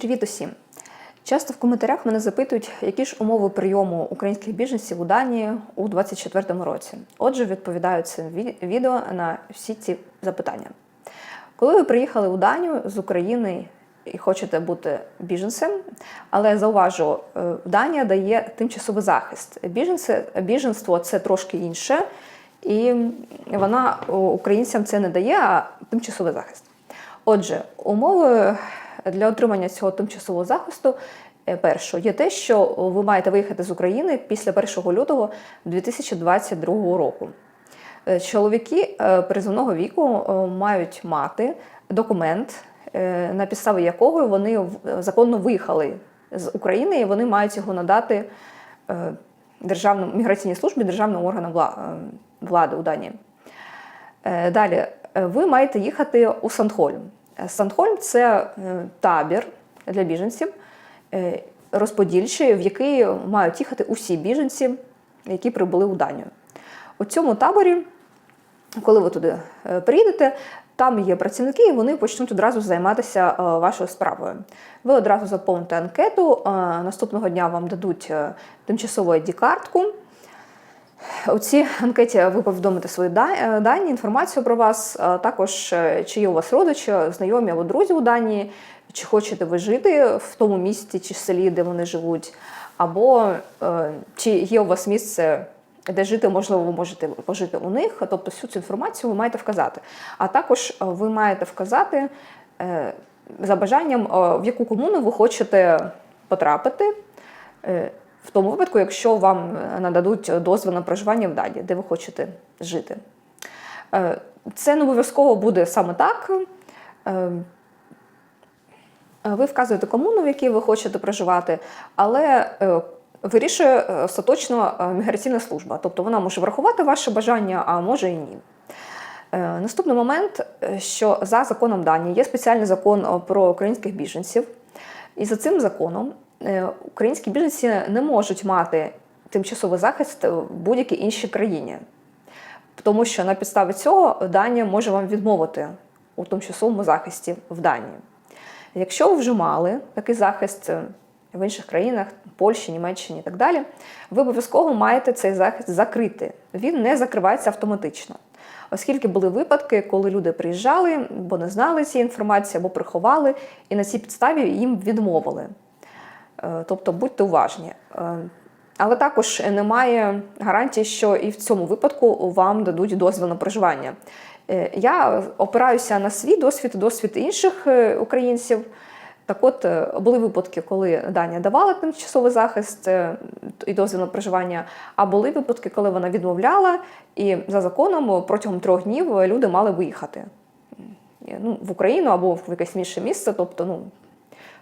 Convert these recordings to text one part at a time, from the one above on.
Привіт усім! Часто в коментарях мене запитують, які ж умови прийому українських біженців у Данії у 2024 році. Отже, відповідаю цим відео на всі ці запитання. Коли ви приїхали у Данію з України і хочете бути біженцем, але зауважу, е, Данія дає тимчасовий захист. Біженці, біженство це трошки інше, і вона українцям це не дає, а тимчасовий захист. Отже, умови для отримання цього тимчасового захисту е, перше є те, що ви маєте виїхати з України після 1 лютого 2022 року. Е, Чоловіки е, призовного віку мають мати документ, на підставі якого вони законно виїхали з України, і вони мають його надати державному міграційній службі, державним органам влади у Данії. Далі, ви маєте їхати у Сандхольм. Сандхольм це е, табір для біженців, е, розподільчий, в який мають їхати усі біженці, які прибули у Данію. У цьому таборі, коли ви туди е, приїдете, там є працівники, і вони почнуть одразу займатися вашою справою. Ви одразу заповните анкету. Наступного дня вам дадуть тимчасову ID-картку. У цій анкеті ви повідомите свої е, дані, інформацію про вас, також е, чи є у вас родичі, знайомі або друзі у Данії, чи хочете ви жити в тому місті чи селі, де вони живуть, або е, чи є у вас місце, де жити, можливо, ви можете пожити у них. Тобто всю цю інформацію ви маєте вказати. А також е, ви маєте вказати е, за бажанням, е, в яку комуну ви хочете потрапити. В тому випадку, якщо вам е, нададуть дозвіл на проживання в Данії, де ви хочете жити. Е, Це не обов'язково буде саме так. Е, Ви вказуєте комуну, в якій ви хочете проживати, але вирішує остаточно міграційна служба. Тобто вона може врахувати ваше бажання, а може і ні. Наступний момент, що за законом Данії є спеціальний закон про українських біженців. І за цим законом українські біженці не можуть мати тимчасовий захист в будь-якій іншій країні. Тому що на підставі цього Данія може вам відмовити у тимчасовому захисті в Данії. Якщо ви вже мали такий захист е, в інших країнах, Польщі, Німеччині і так далі, ви обов'язково маєте цей захист закрити. Він не закривається автоматично. Оскільки були випадки, коли люди приїжджали, бо не знали цієї інформації або приховали, і на цій підставі їм відмовили. Е, Тобто будьте уважні. Е, Але також немає гарантії, що і в цьому випадку вам дадуть дозвіл на проживання. Е, Я опираюся на свій досвід, досвід інших українців. Так от, були випадки, коли Данія давала тимчасовий захист і дозвіл на проживання, а були випадки, коли вона відмовляла, і за законом протягом трьох днів люди мали виїхати ну, в Україну або в якесь інше місце. Тобто, ну,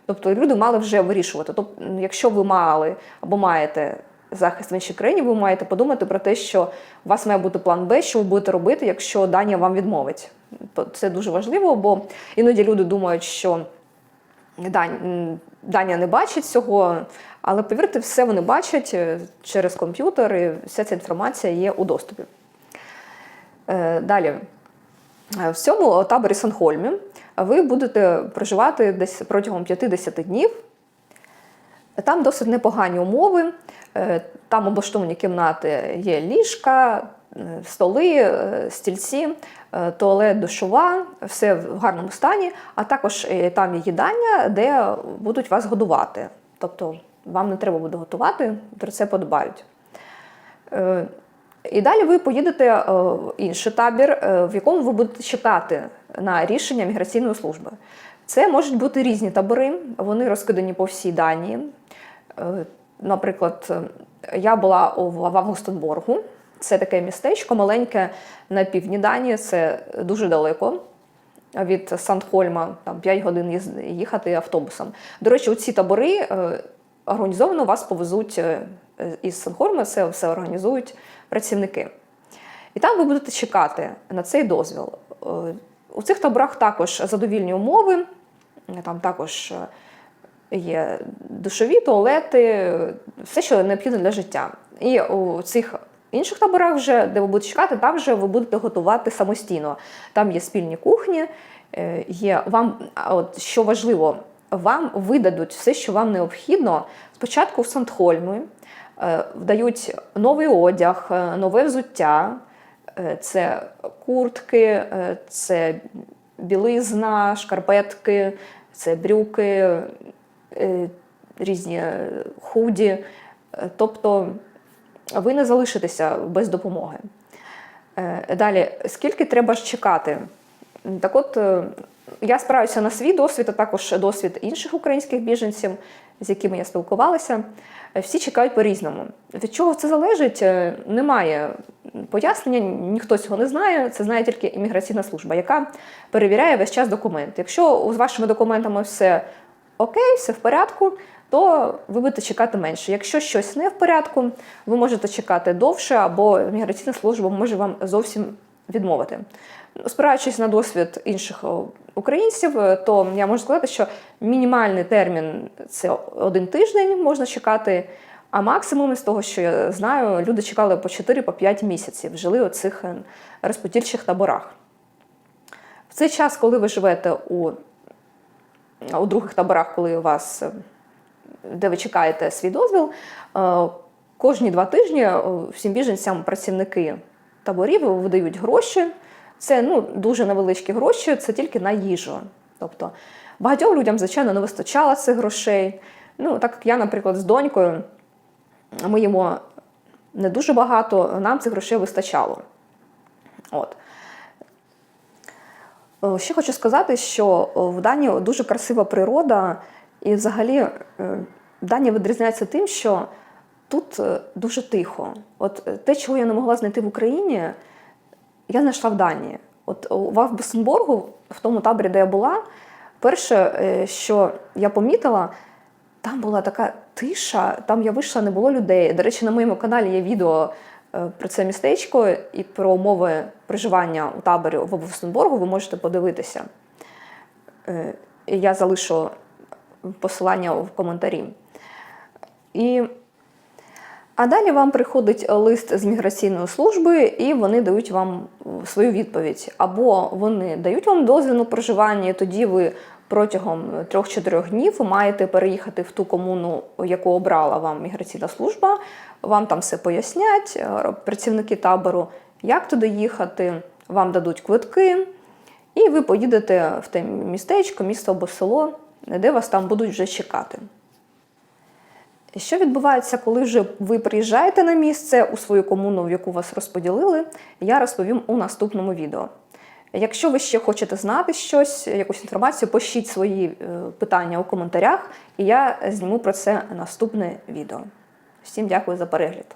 тобто люди мали вже вирішувати. Тобто, якщо ви мали або маєте захист в іншій країні, ви маєте подумати про те, що у вас має бути план Б, що ви будете робити, якщо Данія вам відмовить. Це дуже важливо, бо іноді люди думають, що Данія не бачить цього, але повірте, все вони бачать е, через комп'ютер, і вся ця інформація є у доступі. Е, Далі. Е, В цьому таборі Санхольмі ви будете проживати десь протягом 50 днів. Там досить непогані умови. Е, Там облаштовані кімнати, є ліжка, е, столи, стільці, туалет, душова, все в гарному стані. А також там є їдання, де будуть вас годувати. Тобто вам не треба буде готувати, про це подбають. І далі ви поїдете е, в інший табір, е, в якому ви будете чекати на рішення міграційної служби. Це можуть бути різні табори, вони розкидані по всій Данії. Е, Наприклад, я була в Августенборгу. Це таке містечко маленьке на півдні Данії, це дуже далеко. Від Сандхольма там 5 годин їхати автобусом. До речі, у ці табори організовано вас повезуть із Сандхольма, це все організують працівники. І там ви будете чекати на цей дозвіл. Е, У цих таборах також задовільні умови, там також е, є душові, туалети, е, все, що необхідно для життя. І у цих інших таборах, вже, де ви будете чекати, там вже ви будете готувати самостійно. Там є спільні кухні, е, є вам, от що важливо, вам видадуть все, що вам необхідно. Спочатку в Сандхольмі е, вдають новий одяг, е, нове взуття, Е, це куртки, це білизна, шкарпетки, це брюки, різні худі. Тобто ви не залишитеся без допомоги. Далі, скільки треба ж чекати? Так от, е, я спираюся на свій досвід, а також досвід інших українських біженців, з якими я спілкувалася. Всі чекають по-різному. Від чого це залежить, е, немає пояснення, ніхто цього не знає. Це знає тільки імміграційна служба, яка перевіряє весь час документи. Якщо з вашими документами все окей, все в порядку, то ви будете чекати менше. Якщо щось не в порядку, ви можете чекати довше, або міграційна служба може вам зовсім відмовити. Спираючись на досвід інших українців, е, то я можу сказати, що мінімальний термін це один тиждень можна чекати. А максимум з того, що я знаю, люди чекали по 4-5 місяців, жили у цих е, розподільчих таборах. В цей час, коли ви живете у, у других таборах, коли у вас, е, де ви чекаєте свій дозвіл, кожні два тижні всім біженцям працівники таборів видають гроші. Це ну, дуже невеличкі гроші, це тільки на їжу. Тобто багатьом людям, звичайно, не вистачало цих грошей. Ну, так як я, наприклад, з донькою, ми їмо не дуже багато, нам цих грошей вистачало. От. Е, Ще хочу сказати, що е, в Данії дуже красива природа, і взагалі е, Данія відрізняється тим, що тут е, дуже тихо. От е, те, чого я не могла знайти в Україні, я знайшла в Данії. От у Вавбусенборгу, в тому таборі, де я була, перше, е, що я помітила, там була така тиша, там я вийшла, не було людей. До речі, на моєму каналі є відео е, про це містечко і про умови проживання у таборі в Вовсенборгу, ви можете подивитися. Е, Я залишу посилання в коментарі. І... А далі вам приходить лист з міграційної служби, і вони дають вам е, свою відповідь. Або вони дають вам дозвіл на проживання, і тоді ви протягом 3-4 днів маєте переїхати в ту комуну, яку обрала вам міграційна служба. Вам там все пояснять, е, працівники табору, як туди їхати, вам дадуть квитки, і ви поїдете в те містечко, місто або село, де вас там будуть вже чекати. Що відбувається, коли вже ви приїжджаєте на місце у свою комуну, в яку вас розподілили, я розповім у наступному відео. Якщо ви ще хочете знати щось, якусь інформацію, пишіть свої е, питання у коментарях, і я зніму про це наступне відео. Всім дякую за перегляд.